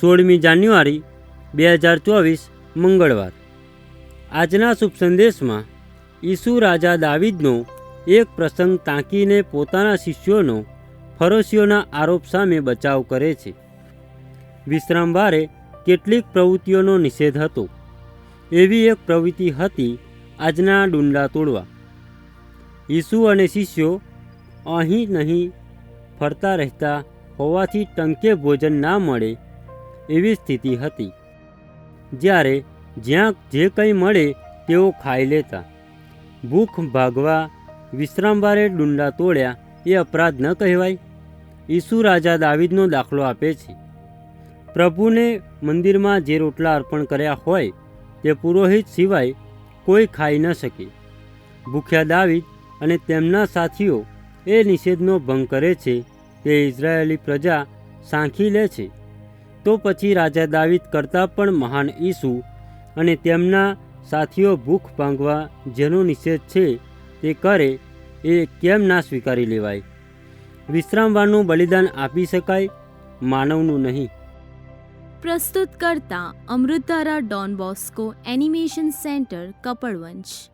સોળમી જાન્યુઆરી બે હજાર ચોવીસ મંગળવાર. આજના શુભ સંદેશમાં ઈસુ રાજા દાવીદનો એક પ્રસંગ તાંકીને પોતાના શિષ્યોનો ફરોશીઓના આરોપ સામે બચાવ કરે છે. વિશ્રામવારે કેટલીક પ્રવૃત્તિઓનો નિષેધ હતો. એવી એક પ્રવૃત્તિ હતી આજના ડુંડા તોડવા. ઈસુ અને શિષ્યો અહીં નહીં ફરતા રહેતા હોવાથી ટંકે ભોજન ના મળે એવી સ્થિતિ હતી, જ્યારે જ્યાં જે કંઈ મળે તેઓ ખાઈ લેતા. ભૂખ ભાગવા વિશ્રામવારે ડુંડા તોડ્યા એ અપરાધ ન કહેવાય. ઈસુ રાજા દાવિદનો દાખલો આપે છે. પ્રભુને મંદિરમાં જે રોટલા અર્પણ કર્યા હોય તે પુરોહિત સિવાય કોઈ ખાઈ ન શકે. ભૂખ્યા દાવિદ અને તેમના સાથીઓ એ નિષેધનો ભંગ કરે છે તે ઇઝરાયેલી પ્રજા સાંખી લે છે. તો પછી રાજા દાવિદ કરતાં પણ મહાન ઈસુ અને તેમના સાથીઓ ભૂખ ભાંગવા જેનો નિષેધ છે તે કરે એ કેમ ના સ્વીકારી લેવાય? વિશ્રામવારનું બલિદાન આપી શકાય? માનવનું નહીં. પ્રસ્તુત કરતા Amrutara Don Bosco animation centre Kapadvanj